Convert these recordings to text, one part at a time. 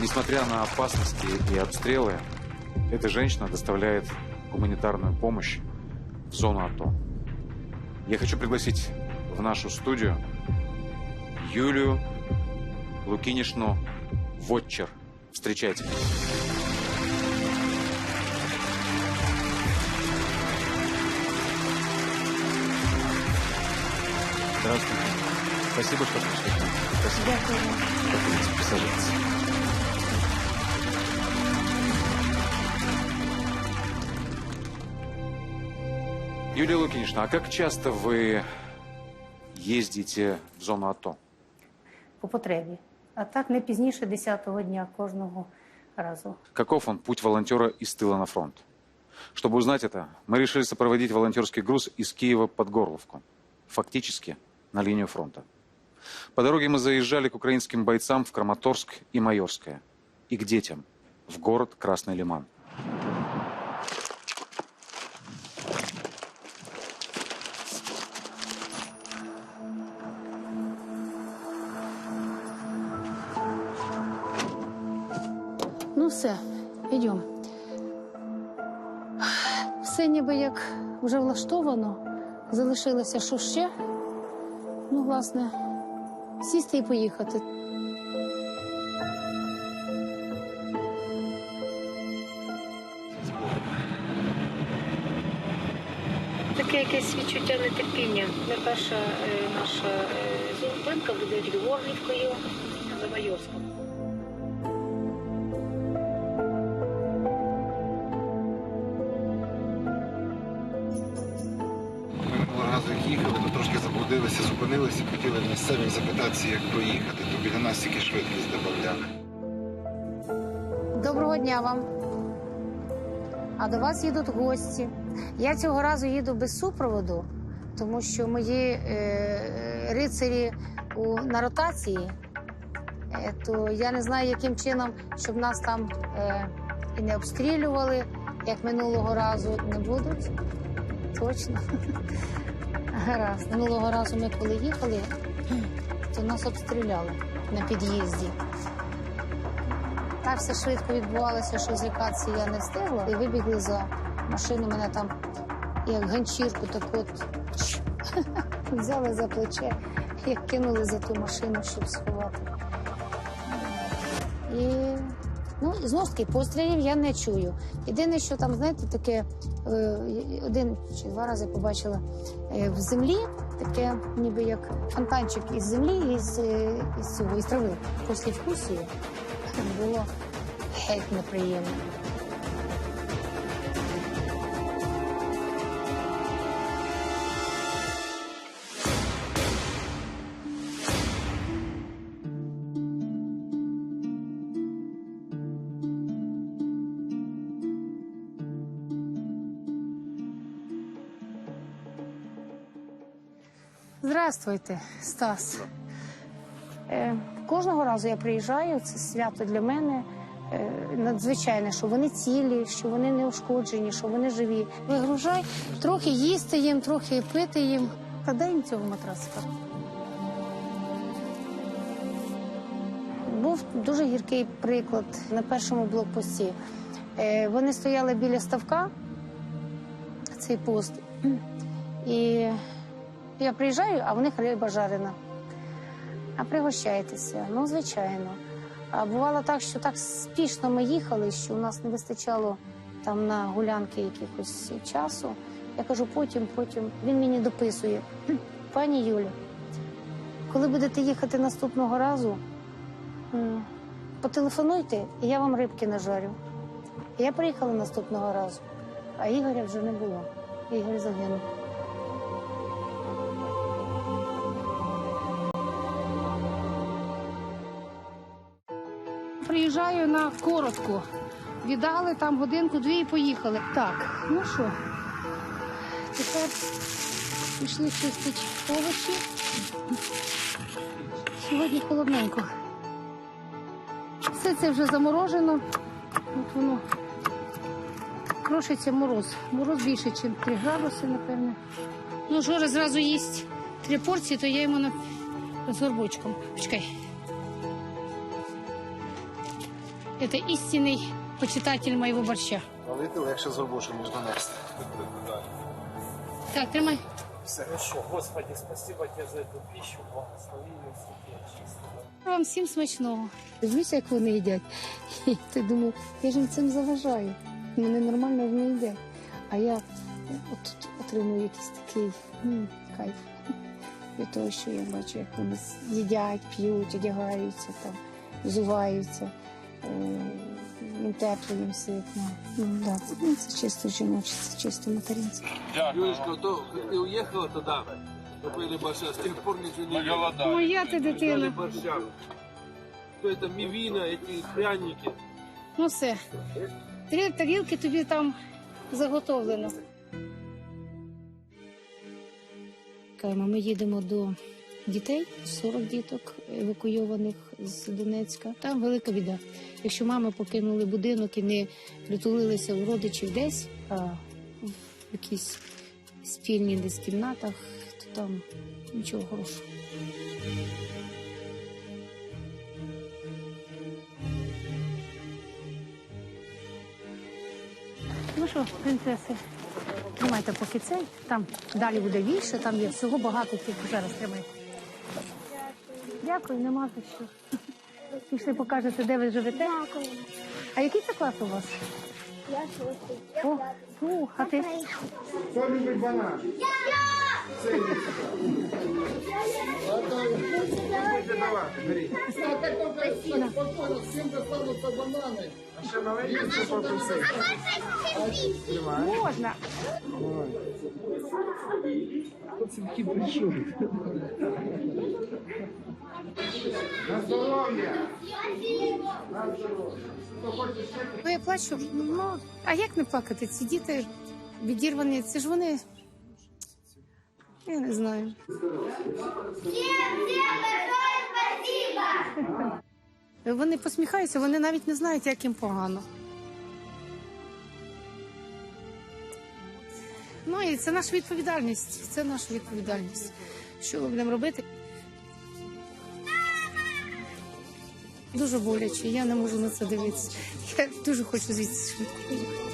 Несмотря на опасности и обстрелы, эта женщина доставляет гуманитарную помощь в зону АТО. Я хочу пригласить в нашу студию Юлию Лукинишну Вотчер. Встречайте. Здравствуйте. Спасибо, что пришли. Спасибо. Проходите, присаживайтесь. Юлия Лукинишна, а как часто вы ездите в зону АТО? по потребі. А так не пізніше 10-го дня кожного разу. Каков он путь волонтера из тыла на фронт? Чтобы узнать это, мы решили сопроводить волонтерский груз из Киева под Горловку. Фактически на линию фронта. По дороге мы заезжали к украинским бойцам в Краматорск и Майорское. И к детям в город Красный Лиман. Ну все, йдемо. Все ніби як вже влаштовано. Залишилося що ще. Ну, власне, сісти і поїхати. Таке якесь відчуття нетерпіння. Не перша е, наша е, зупинка буде під Горлівкою зупинилися, хотіли в місцевих запитатися, як проїхати, то біля нас тільки швидкість додавали. Доброго дня вам. А до вас їдуть гості. Я цього разу їду без супроводу, тому що мої е, рицарі у, на ротації, е, то я не знаю, яким чином, щоб нас там е, і не обстрілювали, як минулого разу не будуть. Точно. Гаразд. Минулого разу ми коли їхали, то нас обстріляли на під'їзді. Так все швидко відбувалося, що злякатися я не встигла. І вибігли за машину, мене там як ганчірку так от взяли за плече і кинули за ту машину, щоб сховати. І ну, знову ж таки, пострілів я не чую. Єдине, що там, знаєте, таке один чи два рази побачила е, в землі, таке ніби як фонтанчик із землі, із, е, із цього, із трави. Після вкусу було геть неприємно. Здравствуйте, Стас. Е, кожного разу я приїжджаю, це свято для мене. Е, надзвичайне, що вони цілі, що вони не ушкоджені, що вони живі. Вигружай, трохи їсти їм, трохи пити їм. Та дай їм цього матрасика. Був дуже гіркий приклад на першому блокпості. Е, вони стояли біля ставка, цей пост, і я приїжджаю, а в них риба жарена. А пригощайтеся, ну звичайно. А бувало так, що так спішно ми їхали, що у нас не вистачало там на гулянки якихось часу. Я кажу, потім, потім. Він мені дописує. Пані Юлі, коли будете їхати наступного разу, потелефонуйте, і я вам рибки нажарю. Я приїхала наступного разу, а Ігоря вже не було. Ігор загинув. Приїжджаю на коротко. Віддали там годинку-дві і поїхали. Так, ну що, тепер пішли чистити овочі. Сьогодні холодненько. Все це вже заморожено. От воно крошиться мороз. Мороз більше, ніж 3 градуси, напевне. Ну, Жора зразу їсть три порції, то я йому на... з горбочком. Почекай. Це істинний почитатель моєго борща. Валити легше з робочим, ніж донести. Так, тримай. Хорошо, Господи, спасибо тебе за эту пищу, благослови ее святые чистые. Вам всім смачного. Дивлюся, як вони їдять. І ти думаю, я ж їм цим заважаю. Вони нормально вони їдять. А я от, отримую якийсь такий м, кайф від того, що я бачу, як вони с- їдять, п'ють, одягаються, там, взуваються. Е, їм тепло, їм ситно. Ну, да, це, ну, це чисто жіноче, це чисто материнське. Юлечка, то как ты уехала тогда, мы поели борща, с тех пор ничего не ели. Моя ти Ждали дитина. борща. То это мивина, эти пряники. Ну все. Три тарілки тобі там заготовлено. Кажемо, Ми їдемо до дітей, 40 діток евакуйованих з Донецька. Там велика біда. Якщо мами покинули будинок і не притулилися у родичів десь, а в якійсь спільній десь кімнатах, то там нічого хорошого. Ну що, принцеси, тримайте поки цей. Там далі буде більше, там є всього багато, тільки зараз тримайте. Дякую, нема за що. Пішли покажете, де ви живете. Дякую. А який це клас у вас? Я шостий. О, фу, а ти? Можна. Ну, я плачу. Ну, а як не плакати? Ці діти відірвані, це ж вони. Я не знаю. Вони посміхаються, вони навіть не знають, як їм погано. Ну і це наша відповідальність. Це наша відповідальність. Що ми будемо робити? Дуже боляче, я не можу на це дивитися. Я дуже хочу звідси швидко.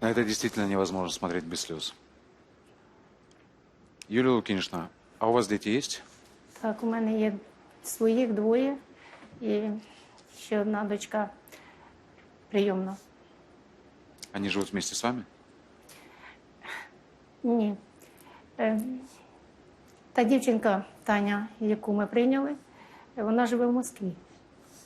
На это действительно невозможно смотреть без слез. Юлия Лукинишна, а у вас дети есть? Так, у мене є своїх двоє і ще одна дочка прийомна. Они живут вместе с вами? Ні. Е, Та дівчинка Таня, яку ми прийняли, вона живе в Москві.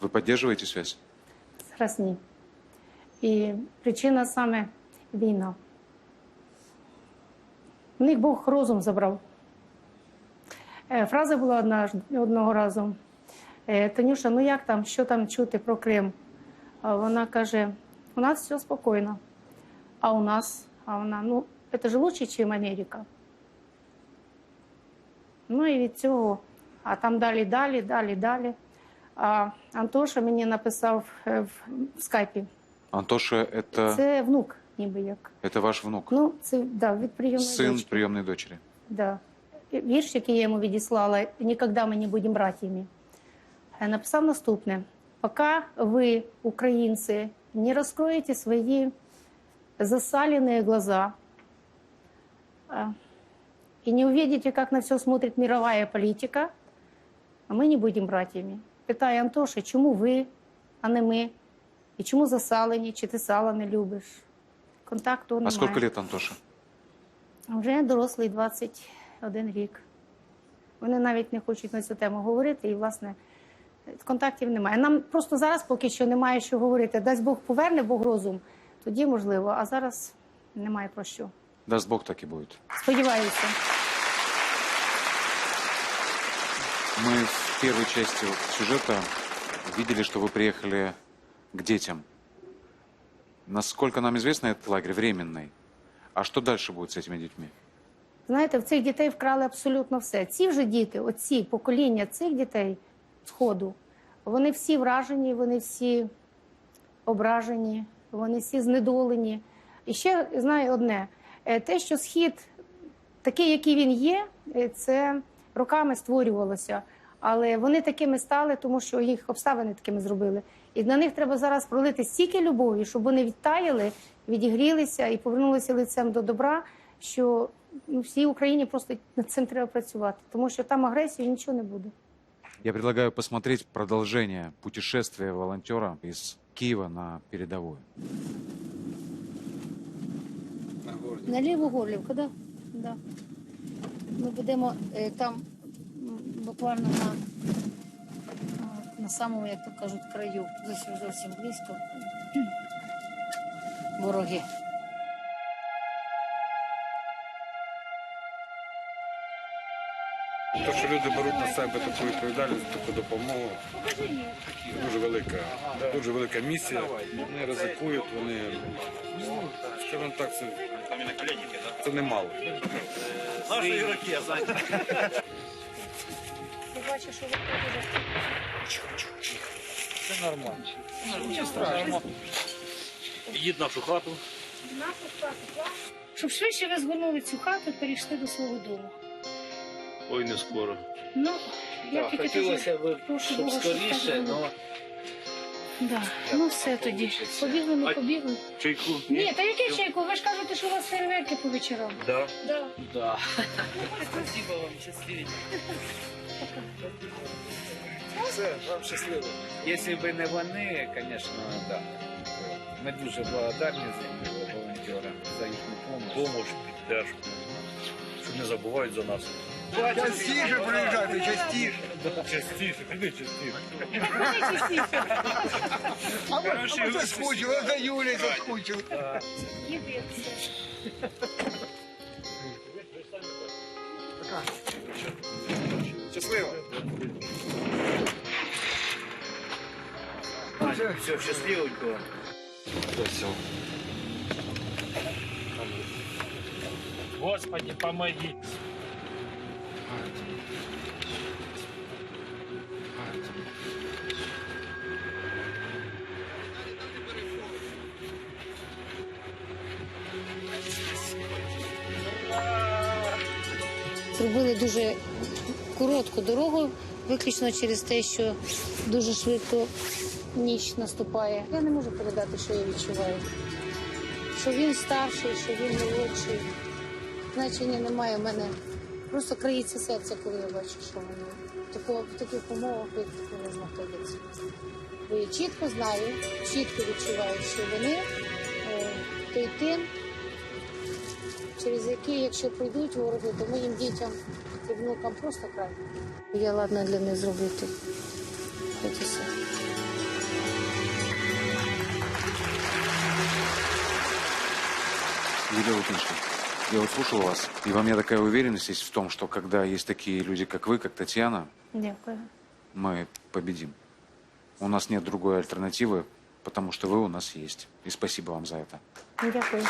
Вы поддерживаете связь? Зараз ні. І причина саме війна. В них Бог розум забрав. Е, Фраза була одна, одного разу. Е, Танюша, ну як там, що там чути про Крим? Вона каже: у нас все спокійно. А у нас, а вона, ну, це ж лучше, ніж Америка. Ну і від цього, а там далі, далі, далі, далі. А Антоша мені написав е, в в скайпі. Антоша это, Це внук, ніби як. это ваш внук, Ну, це да, від прийомної сын дочки. приемной дочери. Да. Вірш, який я йому відіслала, «Ніколи ми не будемо братьями. Е, Написав наступне: пока ви, українці, не розкроєте свої засаленные глаза э, и не увидите, как на все смотрит мировая политика, а ми не будемо братьями. Питає Антоша, чому ви, а не ми? І чому засалені, чи ти сала не любиш? Контакту немає. А сколько лет Антоша? Вже дорослий 21 рік. Вони навіть не хочуть на цю тему говорити, і, власне, контактів немає. Нам просто зараз поки що немає що говорити. Дасть Бог поверне Бог розум, тоді можливо, а зараз немає про що. Даст Бог, так и будет. Сподіваюся. Мы в первой части сюжета видели, что вы приехали к детям. Насколько нам известно, этот лагерь временный. А что дальше будет с этими детьми? Знаєте, в цих дітей вкрали абсолютно все. Ці вже діти, оці покоління цих дітей сходу, вони всі вражені, вони всі ображені, вони всі знедолені. І ще знаю одне: е, те, що схід такий, який він є, е, це роками створювалося. Але вони такими стали, тому що їх обставини такими зробили. І на них треба зараз пролити стільки любові, щоб вони відтаяли, відігрілися і повернулися лицем до добра. Що ну, всій Україні просто над цим треба працювати, тому що там агресії нічого не буде. Я предлагаю посмотреть продолжение путешествия волонтера из Киева на передовую. На. На ліву Горлівку, да? Да. Ми будемо е, там буквально на, на самому, як то кажуть, краю, зовсім зовсім близько. Вороги. Те, що люди беруть на себе таку відповідальність, таку допомогу, дуже велика, дуже велика місія. Вони ризикують, вони, ну, скажімо так, це, це немало. Ти бачиш, що ви Їдь в нашу хату. Щоб швидше ви згорнули цю хату і перейшли до свого дому. Ой, не скоро. Ну, я Так, тільки хотілося б, щоб Бога, скоріше, але Да. Ну все тоді. Побігли, А- побігли. Чайку? Ні, та яке чайку? Ви ж кажете, що у вас фейерверки по вечорам. Да. Да. да. Спасибо вам, щасливі. Все, вам щасливо. Якщо б не вони, звісно, да. Ми дуже благодарні за волонтерам, за їхню допомогу. Помощь, підтримку. Щоб не забувають за нас. Частіше приїжджайте, частіше. Частіше, піди частіше. А ми, а ми заскучили, а за Юлією заскучили. Їди все. Щасливо. Все, щасливенько. Господи, помоги. Зробили дуже коротку дорогу, виключно через те, що дуже швидко ніч наступає. Я не можу передати, що я відчуваю. Що він старший, що він молодший. Значення немає в мене. Просто країться серце, коли я бачу, що вони в в таких умовах, в яких вони знаходяться. Бо я чітко знаю, чітко відчуваю, що вони е, той тим, через які, якщо прийдуть вороги, то моїм дітям і внукам просто край. Я ладна для них зробити. Хоч і все. Юлия Лукинична, я вот слушал вас, и во мне такая уверенность есть в том, что когда есть такие люди, как вы, как Татьяна, Дякую. мы победим. У нас нет другой альтернативы, потому что вы у нас есть. И спасибо вам за это. Дякую.